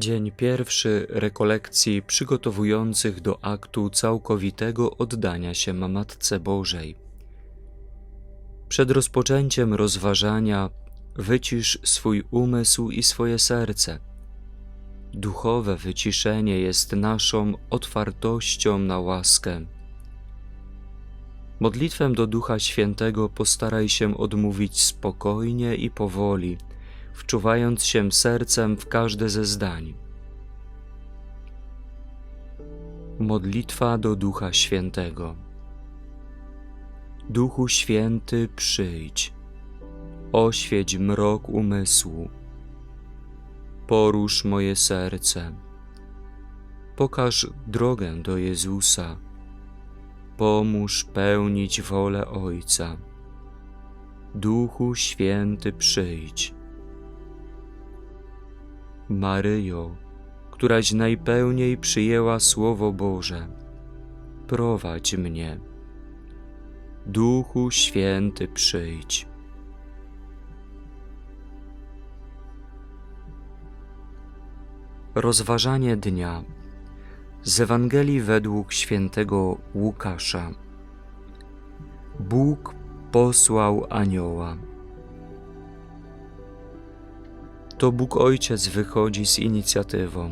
Dzień pierwszy rekolekcji przygotowujących do aktu całkowitego oddania się Matce Bożej. Przed rozpoczęciem rozważania wycisz swój umysł i swoje serce. Duchowe wyciszenie jest naszą otwartością na łaskę. Modlitwę do Ducha Świętego postaraj się odmówić spokojnie i powoli – wczuwając się sercem w każde ze zdań. Modlitwa do Ducha Świętego. Duchu Święty, przyjdź, oświeć mrok umysłu, porusz moje serce, pokaż drogę do Jezusa, pomóż pełnić wolę Ojca. Duchu Święty, przyjdź Maryjo, któraś najpełniej przyjęła Słowo Boże, prowadź mnie. Duchu Święty przyjdź. Rozważanie dnia z Ewangelii według świętego Łukasza. Bóg posłał anioła to Bóg Ojciec wychodzi z inicjatywą.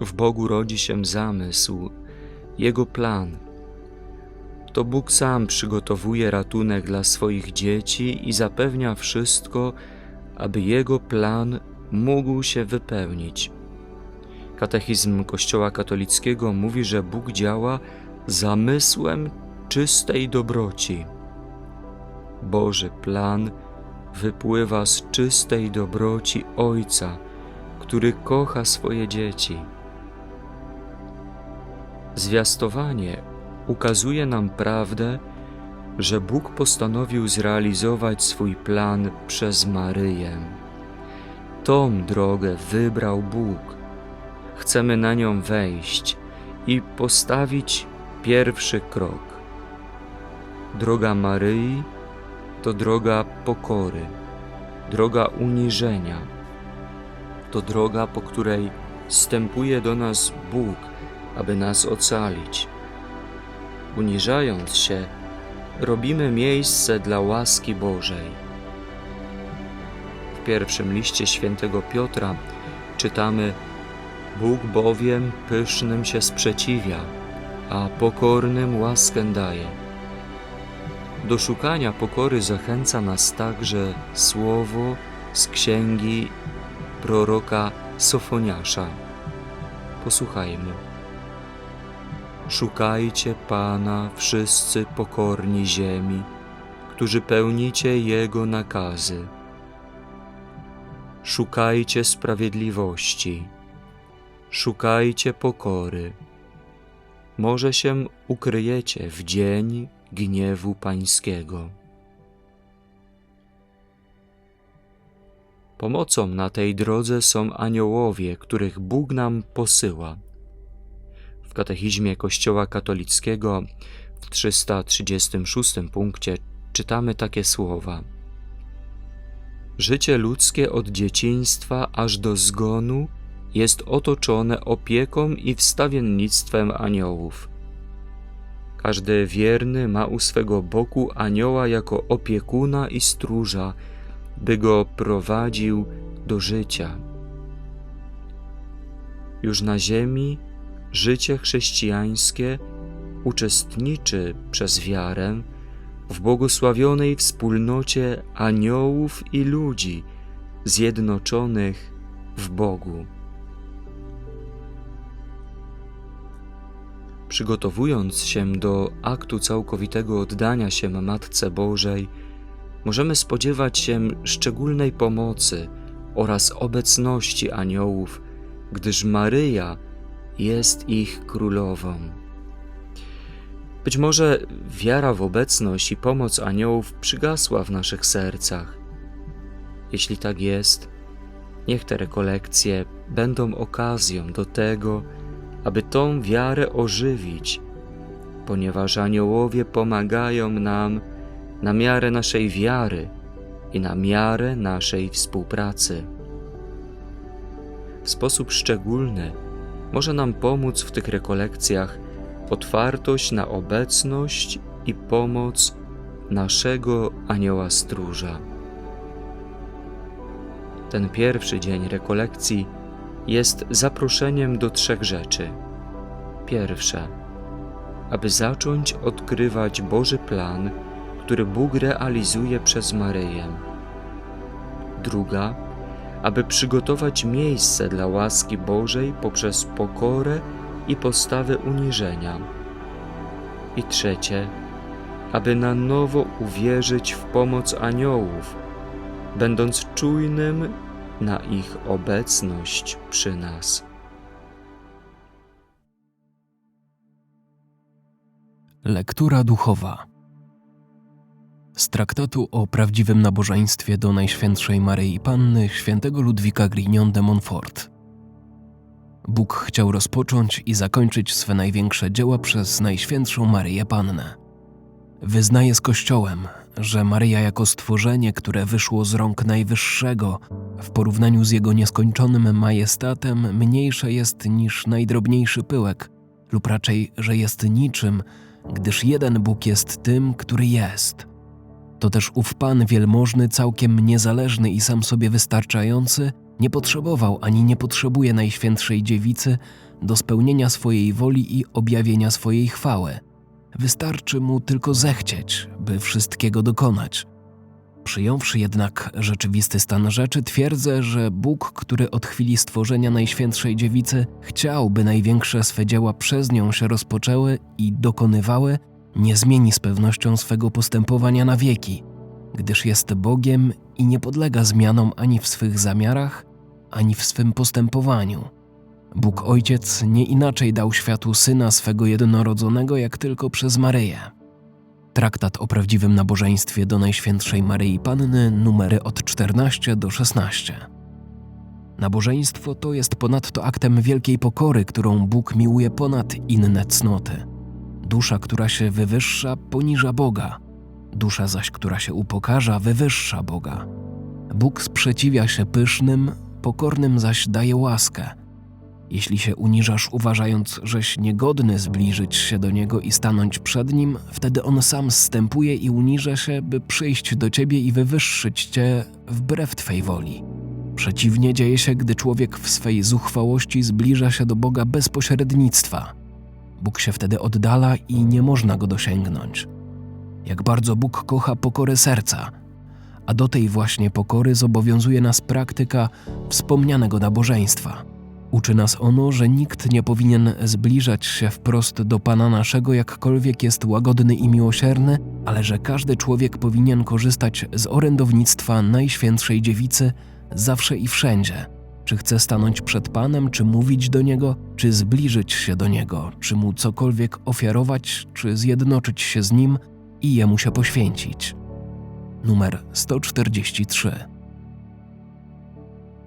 W Bogu rodzi się zamysł, Jego plan. To Bóg sam przygotowuje ratunek dla swoich dzieci i zapewnia wszystko, aby Jego plan mógł się wypełnić. Katechizm Kościoła katolickiego mówi, że Bóg działa zamysłem czystej dobroci. Boży plan – wypływa z czystej dobroci Ojca, który kocha swoje dzieci. Zwiastowanie ukazuje nam prawdę, że Bóg postanowił zrealizować swój plan przez Maryję. Tą drogę wybrał Bóg. Chcemy na nią wejść i postawić pierwszy krok. Droga Maryi to droga pokory, droga uniżenia, to droga, po której wstępuje do nas Bóg, aby nas ocalić. Uniżając się, robimy miejsce dla łaski Bożej. W pierwszym liście świętego Piotra czytamy: Bóg bowiem pysznym się sprzeciwia, a pokornym łaskę daje. Do szukania pokory zachęca nas także słowo z księgi proroka Sofoniasza. Posłuchajmy. Szukajcie Pana wszyscy pokorni ziemi, którzy pełnicie Jego nakazy. Szukajcie sprawiedliwości, szukajcie pokory. Może się ukryjecie w dzień, gniewu Pańskiego. Pomocą na tej drodze są aniołowie, których Bóg nam posyła. W katechizmie Kościoła katolickiego w 336 punkcie czytamy takie słowa: Życie ludzkie od dzieciństwa aż do zgonu jest otoczone opieką i wstawiennictwem aniołów każdy wierny ma u swego boku anioła jako opiekuna i stróża, by go prowadził do życia. Już na ziemi życie chrześcijańskie uczestniczy przez wiarę w błogosławionej wspólnocie aniołów i ludzi zjednoczonych w Bogu. Przygotowując się do aktu całkowitego oddania się Matce Bożej, możemy spodziewać się szczególnej pomocy oraz obecności aniołów, gdyż Maryja jest ich królową. Być może wiara w obecność i pomoc aniołów przygasła w naszych sercach. Jeśli tak jest, niech te rekolekcje będą okazją do tego, aby tą wiarę ożywić, ponieważ aniołowie pomagają nam na miarę naszej wiary i na miarę naszej współpracy. w sposób szczególny może nam pomóc w tych rekolekcjach otwartość na obecność i pomoc naszego anioła stróża. Ten pierwszy dzień rekolekcji jest zaproszeniem do trzech rzeczy. Pierwsze, aby zacząć odkrywać Boży plan, który Bóg realizuje przez Maryję. Druga, aby przygotować miejsce dla łaski Bożej poprzez pokorę i postawę uniżenia. I trzecie, aby na nowo uwierzyć w pomoc aniołów, będąc czujnym na ich obecność przy nas. Lektura duchowa z traktatu o prawdziwym nabożeństwie do Najświętszej Maryi Panny świętego Ludwika Grignon de Montfort. Bóg chciał rozpocząć i zakończyć swe największe dzieła przez Najświętszą Maryję Pannę. Wyznaje z Kościołem, że Maryja jako stworzenie, które wyszło z rąk Najwyższego, w porównaniu z Jego nieskończonym majestatem mniejsze jest niż najdrobniejszy pyłek, lub raczej, że jest niczym, gdyż jeden Bóg jest tym, który jest. To też ów Pan wielmożny, całkiem niezależny i sam sobie wystarczający, nie potrzebował ani nie potrzebuje Najświętszej Dziewicy do spełnienia swojej woli i objawienia swojej chwały. Wystarczy mu tylko zechcieć, by wszystkiego dokonać. Przyjąwszy jednak rzeczywisty stan rzeczy, twierdzę, że Bóg, który od chwili stworzenia Najświętszej Dziewicy chciał, by największe swe dzieła przez nią się rozpoczęły i dokonywały, nie zmieni z pewnością swego postępowania na wieki, gdyż jest Bogiem i nie podlega zmianom ani w swych zamiarach, ani w swym postępowaniu. Bóg Ojciec nie inaczej dał światu syna swego jednorodzonego, jak tylko przez Maryję. Traktat o prawdziwym nabożeństwie do Najświętszej Maryi Panny, numery od 14 do 16. Nabożeństwo to jest ponadto aktem wielkiej pokory, którą Bóg miłuje ponad inne cnoty. Dusza, która się wywyższa, poniża Boga, dusza zaś, która się upokarza, wywyższa Boga. Bóg sprzeciwia się pysznym, pokornym zaś daje łaskę. Jeśli się uniżasz, uważając, żeś niegodny zbliżyć się do Niego i stanąć przed Nim, wtedy On sam zstępuje i uniża się, by przyjść do Ciebie i wywyższyć Cię wbrew Twej woli. Przeciwnie dzieje się, gdy człowiek w swej zuchwałości zbliża się do Boga bez pośrednictwa. Bóg się wtedy oddala i nie można Go dosięgnąć. Jak bardzo Bóg kocha pokorę serca, a do tej właśnie pokory zobowiązuje nas praktyka wspomnianego nabożeństwa. Uczy nas ono, że nikt nie powinien zbliżać się wprost do Pana naszego, jakkolwiek jest łagodny i miłosierny, ale że każdy człowiek powinien korzystać z orędownictwa Najświętszej Dziewicy zawsze i wszędzie. Czy chce stanąć przed Panem, czy mówić do Niego, czy zbliżyć się do Niego, czy Mu cokolwiek ofiarować, czy zjednoczyć się z Nim i Jemu się poświęcić. Numer 143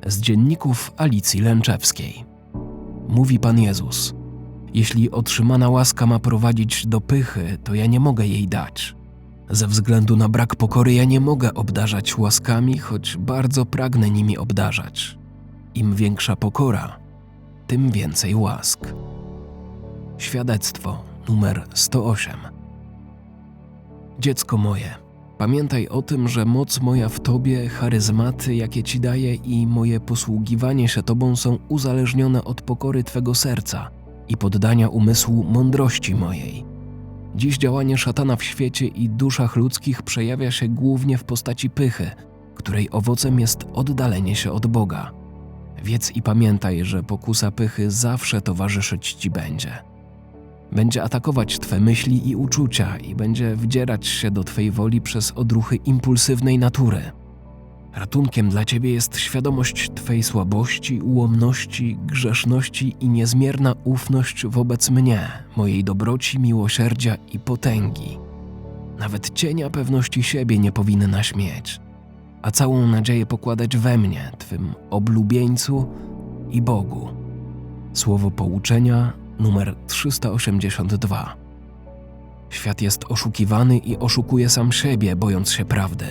z dzienników Alicji Lęczewskiej. Mówi Pan Jezus: Jeśli otrzymana łaska ma prowadzić do pychy, to ja nie mogę jej dać. Ze względu na brak pokory ja nie mogę obdarzać łaskami, choć bardzo pragnę nimi obdarzać. Im większa pokora, tym więcej łask. Świadectwo numer 108. Dziecko moje, Pamiętaj o tym, że moc moja w Tobie, charyzmaty, jakie Ci daję i moje posługiwanie się Tobą są uzależnione od pokory Twego serca i poddania umysłu mądrości mojej. Dziś działanie szatana w świecie i duszach ludzkich przejawia się głównie w postaci pychy, której owocem jest oddalenie się od Boga. Wiedz i pamiętaj, że pokusa pychy zawsze towarzyszyć Ci będzie będzie atakować Twe myśli i uczucia i będzie wdzierać się do Twej woli przez odruchy impulsywnej natury. Ratunkiem dla Ciebie jest świadomość Twej słabości, ułomności, grzeszności i niezmierna ufność wobec mnie, mojej dobroci, miłosierdzia i potęgi. Nawet cienia pewności siebie nie powinnaś mieć, a całą nadzieję pokładać we mnie, Twym oblubieńcu i Bogu. Słowo pouczenia numer 382. Świat jest oszukiwany i oszukuje sam siebie, bojąc się prawdy,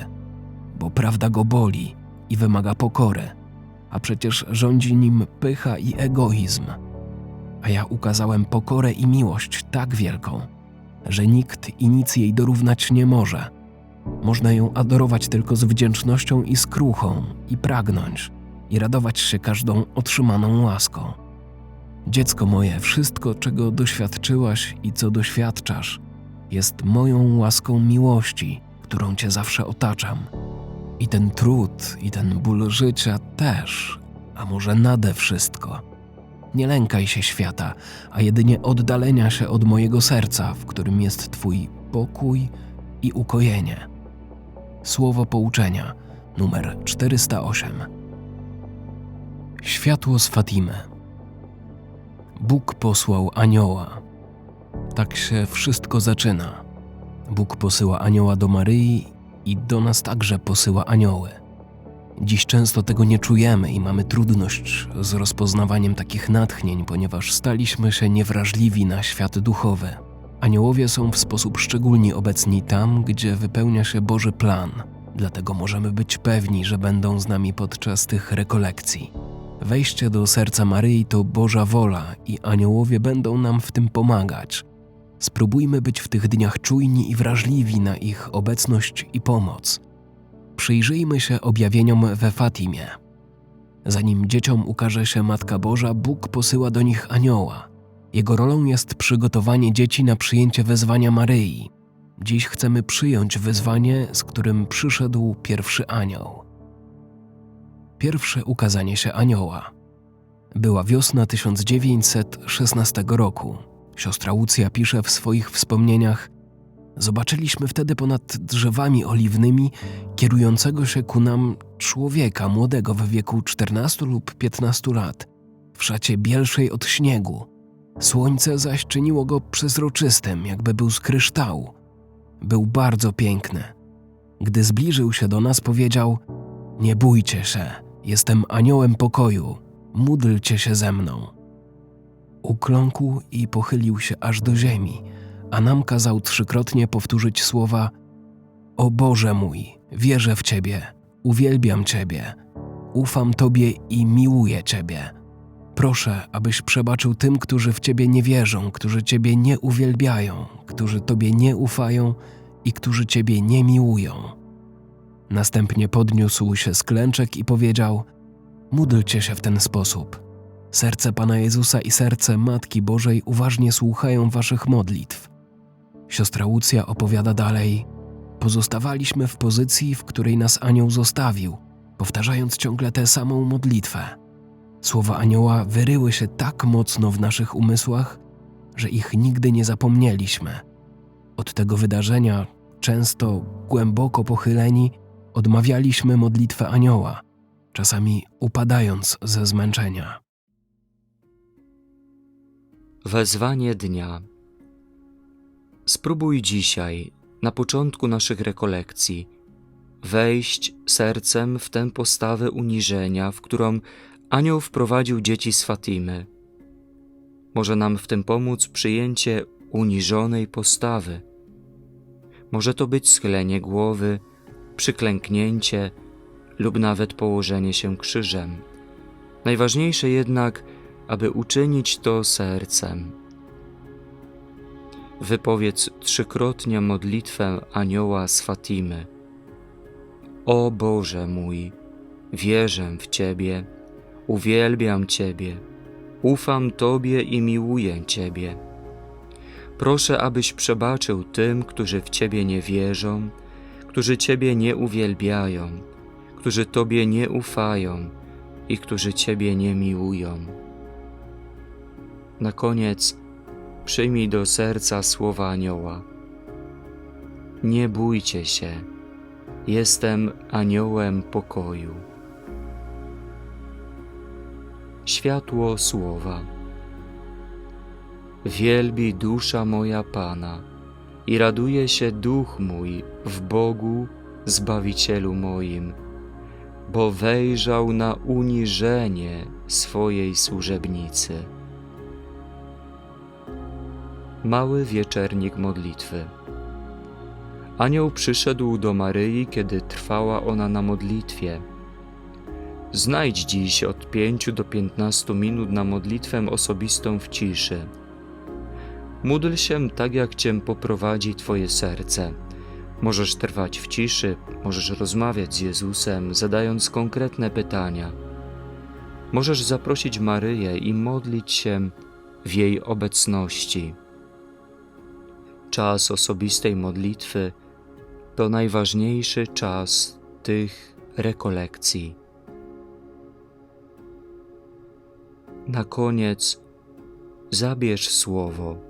bo prawda go boli i wymaga pokory. a przecież rządzi nim pycha i egoizm. A ja ukazałem pokorę i miłość tak wielką, że nikt i nic jej dorównać nie może. Można ją adorować tylko z wdzięcznością i skruchą, i pragnąć, i radować się każdą otrzymaną łaską. Dziecko moje, wszystko, czego doświadczyłaś i co doświadczasz, jest moją łaską miłości, którą cię zawsze otaczam. I ten trud, i ten ból życia też, a może nade wszystko. Nie lękaj się świata, a jedynie oddalenia się od mojego serca, w którym jest Twój pokój i ukojenie. Słowo pouczenia, numer 408. Światło z Fatimy. Bóg posłał anioła. Tak się wszystko zaczyna. Bóg posyła anioła do Maryi i do nas także posyła anioły. Dziś często tego nie czujemy i mamy trudność z rozpoznawaniem takich natchnień, ponieważ staliśmy się niewrażliwi na świat duchowy. Aniołowie są w sposób szczególnie obecni tam, gdzie wypełnia się Boży plan, dlatego możemy być pewni, że będą z nami podczas tych rekolekcji. Wejście do serca Maryi to Boża wola i aniołowie będą nam w tym pomagać. Spróbujmy być w tych dniach czujni i wrażliwi na ich obecność i pomoc. Przyjrzyjmy się objawieniom we Fatimie. Zanim dzieciom ukaże się Matka Boża, Bóg posyła do nich anioła. Jego rolą jest przygotowanie dzieci na przyjęcie wezwania Maryi. Dziś chcemy przyjąć wezwanie, z którym przyszedł pierwszy anioł. Pierwsze ukazanie się anioła. Była wiosna 1916 roku. Siostra Łucja pisze w swoich wspomnieniach: Zobaczyliśmy wtedy ponad drzewami oliwnymi kierującego się ku nam człowieka młodego w wieku 14 lub 15 lat, w szacie bielszej od śniegu. Słońce zaś czyniło go przezroczystym, jakby był z kryształu. Był bardzo piękny. Gdy zbliżył się do nas, powiedział: Nie bójcie się, jestem aniołem pokoju, módlcie się ze mną. Ukląkł i pochylił się aż do ziemi, a nam kazał trzykrotnie powtórzyć słowa: O Boże mój, wierzę w Ciebie, uwielbiam Ciebie, ufam Tobie i miłuję Ciebie. Proszę, abyś przebaczył tym, którzy w Ciebie nie wierzą, którzy Ciebie nie uwielbiają, którzy Tobie nie ufają i którzy Ciebie nie miłują. Następnie podniósł się z klęczek i powiedział: Módlcie się w ten sposób. Serce Pana Jezusa i serce Matki Bożej uważnie słuchają Waszych modlitw. Siostra Łucja opowiada dalej: Pozostawaliśmy w pozycji, w której nas anioł zostawił, powtarzając ciągle tę samą modlitwę. Słowa anioła wyryły się tak mocno w naszych umysłach, że ich nigdy nie zapomnieliśmy. Od tego wydarzenia, często głęboko pochyleni, odmawialiśmy modlitwę anioła, czasami upadając ze zmęczenia. Wezwanie dnia. Spróbuj dzisiaj, na początku naszych rekolekcji, wejść sercem w tę postawę uniżenia, w którą anioł wprowadził dzieci z Fatimy. Może nam w tym pomóc przyjęcie uniżonej postawy. Może to być schylenie głowy, przyklęknięcie lub nawet położenie się krzyżem. Najważniejsze jednak, aby uczynić to sercem. Wypowiedz trzykrotnie modlitwę anioła z Fatimy. O Boże mój, wierzę w Ciebie, uwielbiam Ciebie, ufam Tobie i miłuję Ciebie. Proszę, abyś przebaczył tym, którzy w Ciebie nie wierzą, którzy Ciebie nie uwielbiają, którzy Tobie nie ufają i którzy Ciebie nie miłują. Na koniec przyjmij do serca słowa anioła. Nie bójcie się, jestem aniołem pokoju. Światło słowa. Wielbi dusza moja Pana i raduje się duch mój w Bogu, Zbawicielu moim, bo wejrzał na uniżenie swojej służebnicy. Mały wieczernik modlitwy. Anioł przyszedł do Maryi, kiedy trwała ona na modlitwie. Znajdź dziś od 5 do 15 minut na modlitwę osobistą w ciszy. Módl się tak, jak Cię poprowadzi Twoje serce. Możesz trwać w ciszy, możesz rozmawiać z Jezusem, zadając konkretne pytania. Możesz zaprosić Maryję i modlić się w jej obecności. Czas osobistej modlitwy to najważniejszy czas tych rekolekcji. Na koniec zabierz słowo.